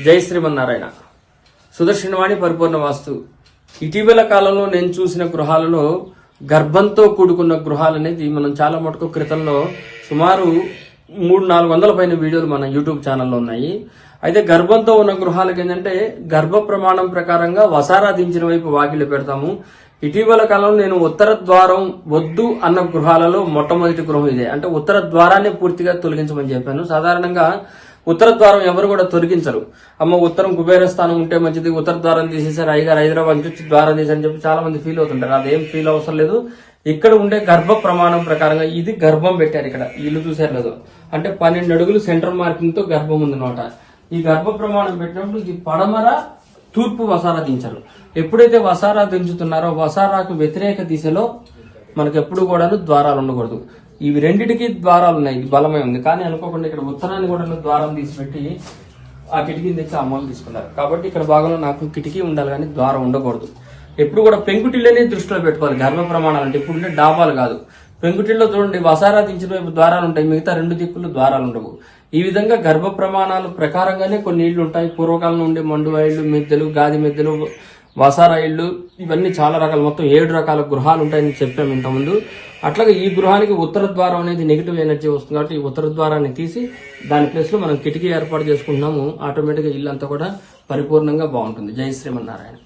జై శ్రీమన్నారాయణ. సుదర్శనవాణి పరిపూర్ణ వాస్తు. ఇటీవల కాలంలో నేను చూసిన గృహాలలో గర్భంతో కూడుకున్న గృహాలు అనేది మనం చాలా మటుకు క్రితంలో సుమారు మూడు నాలుగు వందల పైన వీడియోలు మన యూట్యూబ్ ఛానల్లో ఉన్నాయి. అయితే గర్భంతో ఉన్న గృహాలకు ఏంటంటే గర్భ ప్రమాణం ప్రకారంగా వసారా దించిన వైపు వాకిలు పెడతాము. ఇటీవల కాలంలో నేను ఉత్తర ద్వారం వద్దు అన్న గృహాలలో మొట్టమొదటి గృహం ఇదే. అంటే ఉత్తర ద్వారాన్ని పూర్తిగా తొలగించమని చెప్పాను. సాధారణంగా ఉత్తర ద్వారం ఎవరు కూడా తొలగించరు. అమ్మ ఉత్తరం కుబేర స్థానం ఉంటే మంచిది ఉత్తర ద్వారం తీసేసారు అయ్యగారు హైదరాబాద్ నుంచి ద్వారం తీసని చెప్పి చాలా మంది ఫీల్ అవుతుంటారు. అదేం ఫీల్ అవసరం లేదు. ఇక్కడ ఉండే గర్భ ప్రమాణం ప్రకారంగా ఇది గర్భం పెట్టారు ఇక్కడ. ఇల్లు చూసారు లేదు అంటే పన్నెండు అడుగులు సెంటర్ మార్కింగ్తో గర్భం ఉందన్నమాట ఈ గర్భ ప్రమాణం పెట్టినప్పుడు ఇది పడమర తూర్పు వసారా దించారు. ఎప్పుడైతే వసారా దించుతున్నారో వసారాకు వ్యతిరేక దిశలో మనకు ఎప్పుడు కూడాను ద్వారాలు ఉండకూడదు. ఇవి రెండిటికి ద్వారాలు ఉన్నాయి. ఇది ఉంది. కానీ అనుకోకుండా ఇక్కడ ఉత్తరాన్ని కూడా ద్వారం తీసిపెట్టి ఆ కిటికీని తెచ్చి అమ్మలు తీసుకున్నారు. కాబట్టి ఇక్కడ భాగంలో నాకు కిటికీ ఉండాలి కానీ ద్వారం ఉండకూడదు. ఎప్పుడు కూడా పెంకుటిళ్ళనే దృష్టిలో పెట్టుకోవాలి. గర్భ ప్రమాణాలు అంటే ఇప్పుడు ఉండే డాబాలు కాదు. పెంకుటిల్లో చూడండి వసారా దించిన వైపు ద్వారాలు ఉంటాయి. మిగతా రెండు దిక్కులు ద్వారాలు ఉండవు. ఈ విధంగా గర్భ ప్రమాణాలు ప్రకారంగానే కొన్ని ఇళ్ళు ఉంటాయి. పూర్వకాలంలో ఉండే మండువాయిళ్ళు మెద్దెలు గాది మెద్దెలు వసారా ఇళ్ళు ఇవన్నీ చాలా రకాల. మొత్తం ఏడు రకాల గృహాలు ఉంటాయని చెప్పాము ఇంతకుముందు. అట్లాగే ఈ గృహానికి ఉత్తర ద్వారం అనేది నెగిటివ్ ఎనర్జీ వస్తుంది కాబట్టి ఈ ఉత్తర ద్వారాన్ని తీసి దాని ప్లేస్లో మనం కిటికీ ఏర్పాటు చేసుకుంటున్నాము. ఆటోమేటిక్గా ఇల్లు అంతా కూడా పరిపూర్ణంగా బాగుంటుంది. జై శ్రీమన్నారాయణ.